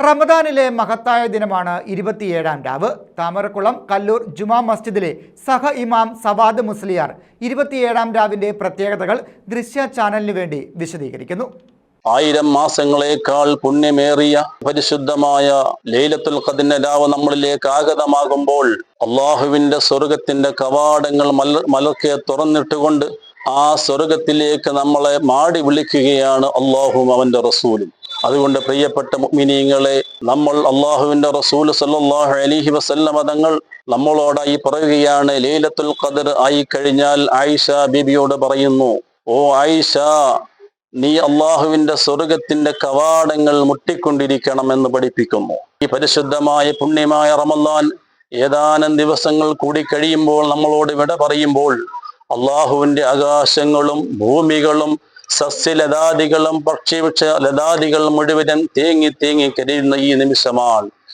റമദാനിലെ മഹത്തായ ദിനമാണ് ഇരുപത്തിയേഴാം രാവ്. താമരക്കുളം കല്ലൂർ ജുമാ മസ്ജിദിലെ സഹ ഇമാം സവാദ് മുസ്ലിയാർ ഇരുപത്തിയേഴാം രാവിന്റെ പ്രത്യേകതകൾ ദൃശ്യ ചാനലിന് വേണ്ടി വിശദീകരിക്കുന്നു. ആയിരം മാസങ്ങളെക്കാൾ പുണ്യമേറിയ പരിശുദ്ധമായ ലൈലത്തുൽ ഖദിന്റെ രാവ് നമ്മളിലേക്ക് ആഗതമാകുമ്പോൾ അള്ളാഹുവിന്റെ സ്വർഗത്തിന്റെ കവാടങ്ങൾ മല മലക്കെ തുറന്നിട്ടുകൊണ്ട് ആ സ്വർഗത്തിലേക്ക് നമ്മളെ മാടി വിളിക്കുകയാണ് അള്ളാഹും അവന്റെ റസൂലും. അതുകൊണ്ട് പ്രിയപ്പെട്ട മുഅ്മിനീങ്ങളെ നമ്മൾ അള്ളാഹുവിന്റെ റസൂൽ സല്ലാഹു അലിഹി വസല്ലമ തങ്ങൾ നമ്മളോടായി പറയുകയാണ് ലീലത്തുൽ ഖദർ ആയി കഴിഞ്ഞാൽ ആയിഷ ബിബിയോട് പറയുന്നു ഓ ആയിഷ നീ അള്ളാഹുവിന്റെ സ്വർഗത്തിന്റെ കവാടങ്ങൾ മുട്ടിക്കൊണ്ടിരിക്കണം എന്ന് പഠിപ്പിക്കുന്നു. ഈ പരിശുദ്ധമായ പുണ്യമായ റമല്ലാൻ ഏതാനും ദിവസങ്ങൾ കൂടി കഴിയുമ്പോൾ നമ്മളോട് വിട പറയുമ്പോൾ അള്ളാഹുവിന്റെ ആകാശങ്ങളും ഭൂമികളും സസ്യലതാദികളും പക്ഷിവൃക്ഷ ലതാദികൾ മുഴുവനും തേങ്ങി തേങ്ങി കരയുന്ന ഈ നിമിഷമാണ്.